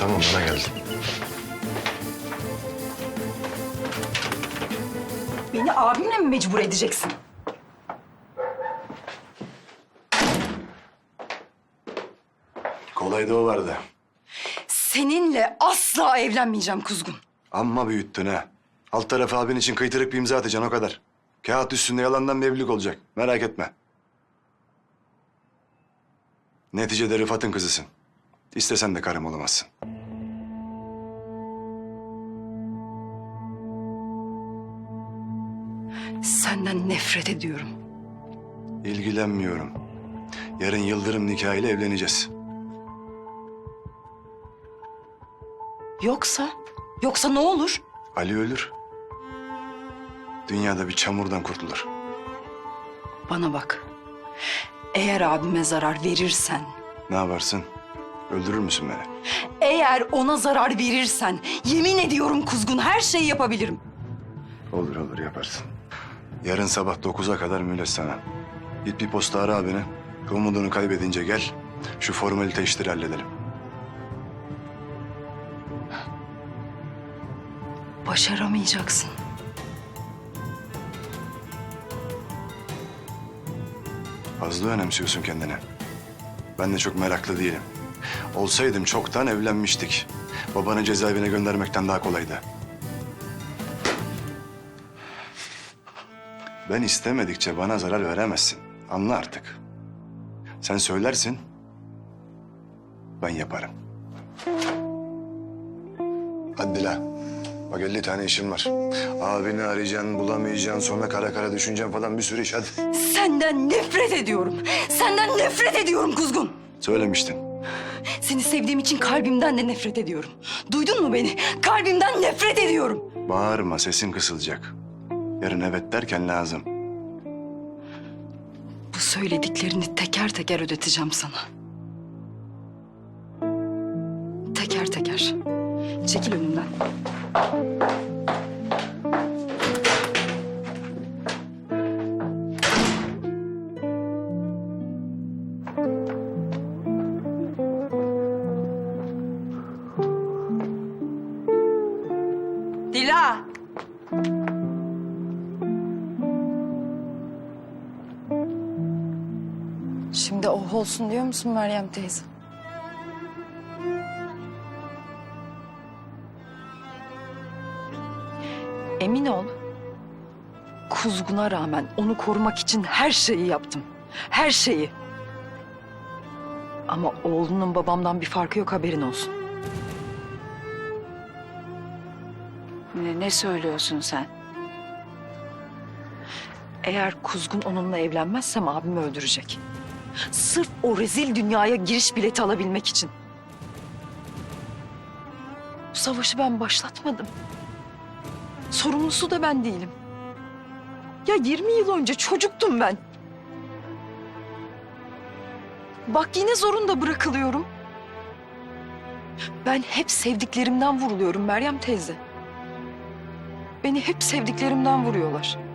Sonunda geldim. Beni abimle mi mecbur edeceksin? Kolay da o vardı. Seninle asla evlenmeyeceğim Kuzgun. Amma büyüttün ha. Alt tarafı abin için kıytırık bir imza atacaksın o kadar. Kağıt üstünde yalandan bir evlilik olacak. Merak etme. Neticede Rıfat'ın kızısın. İstesen de karım olamazsın. Senden nefret ediyorum. İlgilenmiyorum. Yarın Yıldırım nikahıyla evleneceğiz. Yoksa? Yoksa ne olur? Ali ölür. Dünyada bir çamurdan kurtulur. Bana bak. Eğer abime zarar verirsen, Ne yaparsın? Öldürür müsün beni? eğer ona zarar verirsen yemin ediyorum Kuzgun her şeyi yapabilirim. Olur olur yaparsın. Yarın sabah 9'a kadar mühlet sana. Git bir posta ara abini. Umudunu kaybedince gel. Şu formalite işleri halledelim. Başaramayacaksın. Fazla önemsiyorsun kendini. Ben de çok meraklı değilim. Olsaydım çoktan evlenmiştik. Babanı cezaevine göndermekten daha kolaydı. Ben istemedikçe bana zarar veremezsin. Anla artık. Sen söylersin, ben yaparım. Hadi Dila. Bak 50 tane işim var. Abini arayacaksın, bulamayacaksın, sonra kara kara düşüneceksin falan bir sürü iş hadi. Senden nefret ediyorum. Senden nefret ediyorum Kuzgun. Söylemiştin. Seni sevdiğim için kalbimden de nefret ediyorum. Duydun mu beni? Kalbimden nefret ediyorum. Bağırma, sesin kısılacak. Yarın evet derken lazım. Bu söylediklerini teker teker ödeteceğim sana. Teker teker. Çekil önümden. Dila. Şimdi oh olsun diyor musun Meryem teyze? Emin ol. Kuzguna rağmen onu korumak için her şeyi yaptım. Her şeyi. Ama oğlunun babamdan bir farkı yok haberin olsun. Ne, ne söylüyorsun sen? Eğer Kuzgun onunla evlenmezsem abimi öldürecek. Sırf o rezil dünyaya giriş bileti alabilmek için. Bu savaşı ben başlatmadım. Sorumlusu da ben değilim. Ya 20 yıl önce çocuktum ben. Bak yine zorunda bırakılıyorum. Ben hep sevdiklerimden vuruluyorum Meryem teyze. Beni hep sevdiklerimden vuruyorlar.